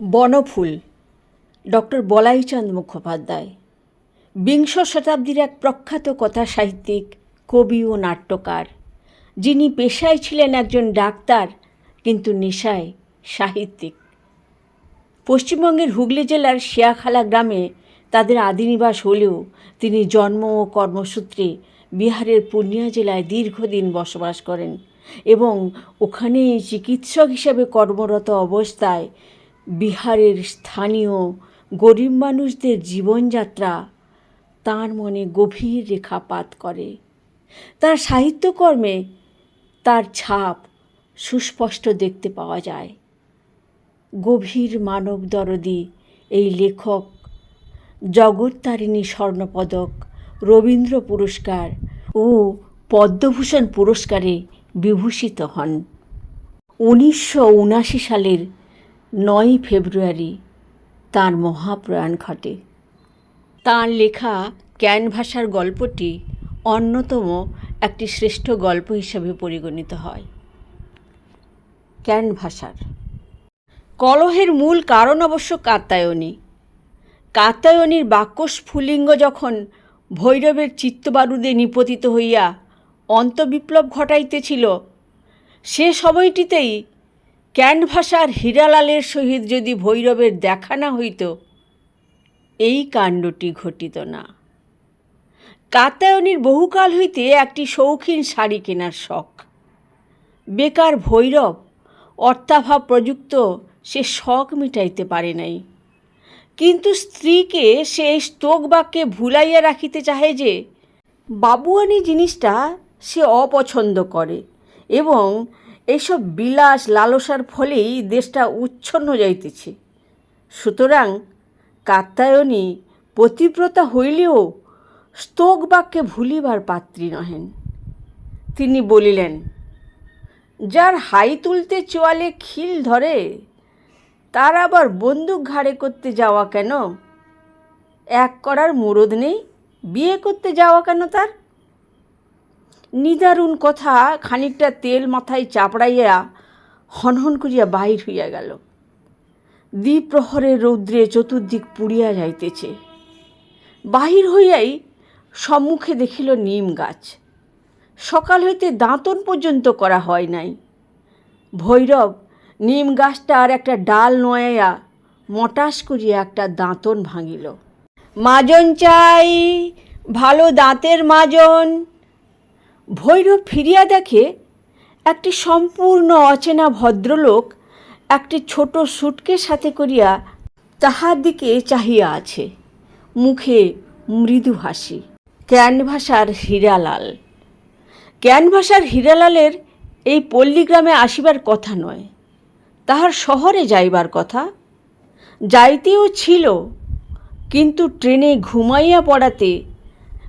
বনফুল, doctor Balaichand Mukhopadhyay, বিংশ শতাব্দীর এক প্রখ্যাত কথা সাহিত্যিক, কবি ও নাট্যকার, যিনি পেশায় ছিলেন একজন ডাক্তার, কিন্তু নেশায় সাহিত্যিক। পশ্চিমবঙ্গের হুগলি জেলার শিয়াখালা গ্রামে তাদের আদিনিবাস হলেও তিনি জন্ম ও কর্মসূত্রে বিহারের পূর্ণিয়া জেলায় দীর্ঘদিন বসবাস করেন এবং ওখানেই চিকিৎসক হিসেবে কর্মরত অবস্থায় বিহারের স্থানীয় গরিব মানুষদের জীবনযাত্রা তার মনে গভীর রেখাপাত করে। তার সাহিত্যকর্মে তার ছাপ সুস্পষ্ট দেখতে পাওয়া যায়। গভীর মানব দরদি এই লেখক জগত্তারিণী স্বর্ণপদক, রবীন্দ্র পুরস্কার ও পদ্মভূষণ পুরস্কারে বিভূষিত হন। উনিশশো উনাশি সালের নয়ই ফেব্রুয়ারি তার মহাপ্রয়াণ ঘটে। তাঁর লেখা ক্যানভাসার গল্পটি অন্যতম একটি শ্রেষ্ঠ গল্প হিসেবে পরিগণিত হয়। ক্যানভাসার। কলহের মূল কারণ অবশ্য কাত্যায়নী। কাত্যায়নীর বাক্য স্ফুলিঙ্গ যখন ভৈরবের চিত্তবারুদে নিপতিত হইয়া অন্তবিপ্লব ঘটাইতেছিল, সে সময়টিতেই ক্যানভাসার হীরালালের সহিত যদি ভৈরবের দেখা না হইত, এই কাণ্ডটি ঘটিত না। কাত্যায়নীর বহুকাল হইতে একটি শৌখিন শাড়ি কেনার শখ। বেকার ভৈরব, অর্থাভাব প্রযুক্ত, সে শখ মিটাইতে পারে নাই। কিন্তু স্ত্রীকে সে স্তোক বাক্যে ভুলাইয়া রাখিতে চাহে যে, বাবুয়ানি জিনিসটা সে অপছন্দ করে এবং এইসব বিলাস লালসার ফলেই দেশটা উচ্ছন্ন যাইতেছে। সুতরাং কাত্যায়নী পতিব্রতা হইলেও স্তোক বাক্যে ভুলিবার পাত্রী নহেন। তিনি বলিলেন, যার হাই তুলতে চোয়ালে খিল ধরে, তার আবার বন্দুক ঘাড়ে করতে যাওয়া কেন? এক করার মুরদ নেই, বিয়ে করতে যাওয়া কেন তার? নিদারুণ কথা, খানিকটা তেল মাথায় চাপড়াইয়া হনহন করিয়া বাহির হইয়া গেল। দ্বিপ্রহরের রৌদ্রে চতুর্দিক পুড়িয়া যাইতেছে। বাহির হইয়াই সম্মুখে দেখিল নিম গাছ। সকাল হইতে দাঁতন পর্যন্ত করা হয় নাই। ভৈরব নিম গাছটার একটা ডাল নোয়াইয়া মটাস করিয়া একটা দাঁতন ভাঙিল। মাজন চাই, ভালো দাঁতের মাজন ভৈরব ফিরিয়া দেখে একটি সম্পূর্ণ অচেনা ভদ্রলোক একটি ছোট সুটকে সাথে করিয়া তাহার দিকে চাহিয়া আছে। মুখে মৃদু হাসি। ক্যানভাসার হীরালাল। ক্যানভাসার হীরালালের এই পল্লীগ্রামে আসিবার কথা নয়। তাহার শহরে যাইবার কথা। যাইতেও ছিল, কিন্তু ট্রেনে ঘুমাইয়া পড়াতে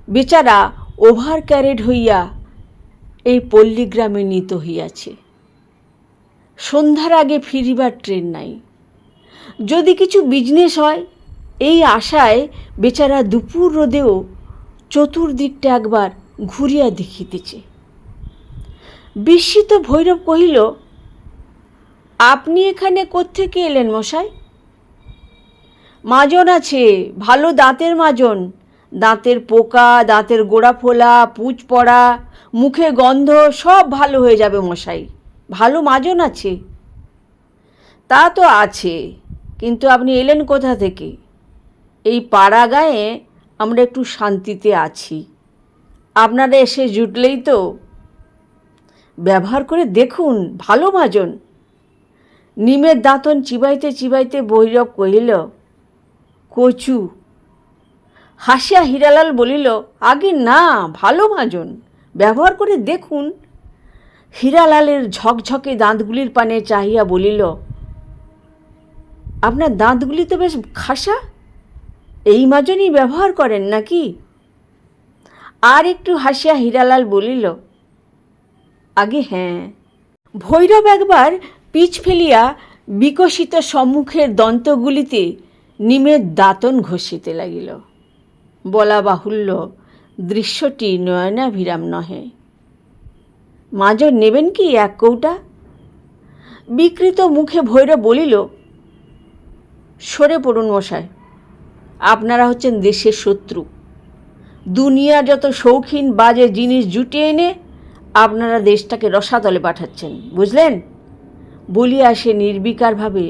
বেচারা ওভার ক্যারেড হইয়া এই পল্লীগ্রামে নিত হইয়াছে। সন্ধ্যার আগে ফিরিবার ট্রেন নাই। যদি কিছু বিজনেস হয়, এই আশায় বেচারা দুপুর রোদেও চতুর্দিকটা একবার ঘুরিয়া দেখিতেছে। বিস্মিত ভৈরব কহিল, আপনি এখানে কোত্থেকে এলেন মশাই? মাজন আছে, ভালো দাঁতের মাজন। দাঁতের পোকা, দাঁতের গোড়া ফোলা পুঁজ পড়া, মুখে গন্ধ, সব ভালো হয়ে যাবে মশাই। ভালো মাজন আছে। তা তো আছে, কিন্তু আপনি এলেন কোথা থেকে? এই পাড়া গায়ে আমরা একটু শান্তিতে আছি। আপনারা এসে জুটলেই তো। ব্যবহার করে দেখুন, ভালো মাজন। নিমের দাঁতন চিবাইতে চিবাইতে বৈরব কহিল, কচু হাসিয়া হীরালাল বলিল, আগে না, ভালো মাজন। ব্যবহার করে দেখুন। হীরালালের ঝকঝকে দাঁতগুলির পানে চাহিয়া বলিল, আপনার দাঁতগুলি তো বেশ খাসা। এই মাজনই ব্যবহার করেন নাকি? আর একটু হাসিয়া হীরালাল বলিল, আগে হ্যাঁ। ভৈরব একবার পিচ ফেলিয়া বিকশিত সম্মুখের দন্তগুলিতে নিমের দাঁতন ঘষিতে লাগিল। বলা বাহুল্য, দৃশ্যটি নয়নাভিরাম নহে। মাজর নেবেন কি এক কৌটা? বিকৃত মুখে ভৈরব বলিল, সরে পড়ুন মশাই আপনারা হচ্ছেন দেশের শত্রু। দুনিয়ার যত শৌখিন বাজে জিনিস জুটিয়ে এনে আপনারা দেশটাকে রসাতলে পাঠাচ্ছেন, বুঝলেন? বলিয়া সে নির্বিকারভাবে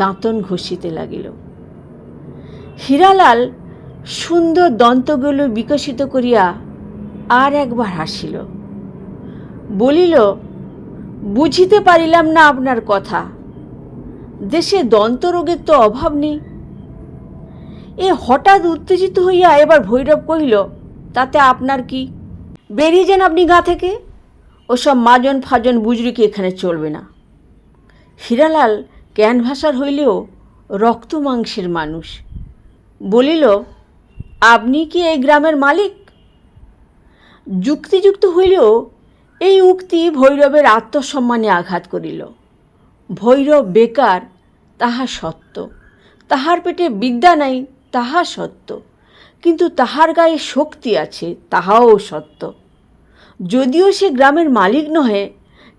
দাঁতন ঘষিতে লাগিল। হীরালাল সুন্দর দন্তগুলো বিকশিত করিয়া আর একবার হাসিল। বলিল, বুঝিতে পারিলাম না আপনার কথা। দেশে দন্তরোগের তো অভাব নেই। এ হঠাৎ উত্তেজিত হইয়া এবার ভৈরব কহিল, তাতে আপনার কি? বেরিয়ে যান আপনি গা থেকে। ওসব মাজন ফাজন বুজরুকি এখানে চলবে না। হীরালাল ক্যানভাসার হইলেও রক্ত মাংসের মানুষ। বলিল আপনি কি এই গ্রামের মালিক? যুক্তিযুক্ত হইলেও এই উক্তি ভৈরবের আত্মসম্মানে আঘাত করিল। ভৈরব বেকার, তাহা সত্য। তাহার পেটে বিদ্যা নাই, তাহা সত্য। কিন্তু তাহার গায়ে শক্তি আছে, তাহাও সত্য। যদিও সে গ্রামের মালিক নহে,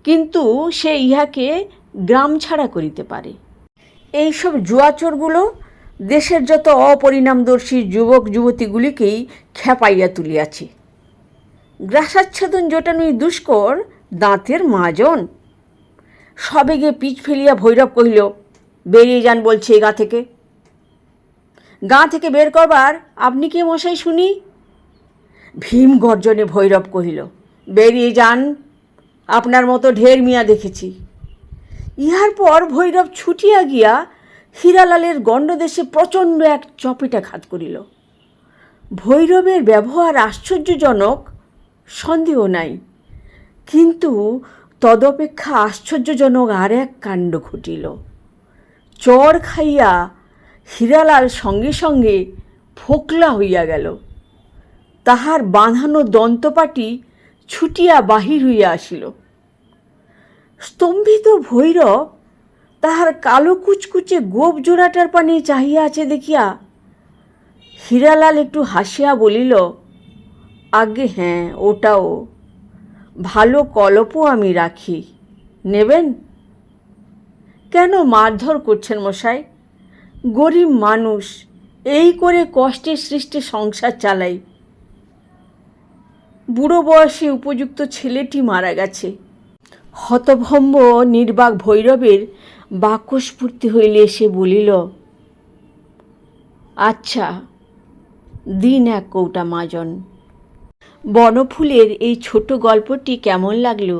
কিন্তু সে ইহাকে গ্রাম ছাড়া করিতে পারে। এইসব জুয়াচোরগুলো দেশের যত অপরিণামদর্শী যুবক যুবতীগুলিকেই খেপাইয়া তুলিয়াছে। গ্রাসাচ্ছাদন জোটানোই দুষ্কর, দাঁতের মাজন সবেগে পিচ ফেলিয়া ভৈরব কহিল, বেরিয়ে যান বলছে এ গা থেকে। গা থেকে বের করবার আপনি কি মশাই শুনি? ভীম গর্জনে ভৈরব কহিল, বেরিয়ে যান, আপনার মতো ঢের মিয়া দেখেছি। ইহার পর ভৈরব ছুটিয়া গিয়া হীরালালের গণ্ডদেশে প্রচণ্ড এক চপিটাঘাত করিল। ভৈরবের ব্যবহার আশ্চর্যজনক, সন্দেহ নাই। কিন্তু তদপেক্ষা আশ্চর্যজনক আর এক কাণ্ড ঘটিল। চর খাইয়া হীরালাল সঙ্গে সঙ্গে ফোকলা হইয়া গেল। তাহার বাঁধানো দন্তপাটি ছুটিয়া বাহির হইয়া আসিল। স্তম্ভিত ভৈরব তাহার কালো কুচকুচে গোপ জোড়াটার পানে চাহিয়া আছে দেখিয়া হীরালাল একটু হাসিয়া বলিল, আগে হ্যাঁ ওটাও। ভালো কলপও আমি রাখি। নেবেন? কেন মারধর করছেন মশাই? গরিব মানুষ, এই করে কষ্টে সৃষ্টে সংসার চালাই। বুড়ো বয়সে উপযুক্ত ছেলেটি মারা গেছে। হতভম্ব নির্বাক ভৈরবের বাক্যস্ফূর্তি হইলে সে বলিল আচ্ছা দিন এক কৌটা মাজন। বনফুলের এই ছোট গল্পটি কেমন লাগল?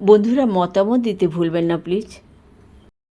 বন্ধুরা মতামত দিতে ভুলবেন না, প্লিজ।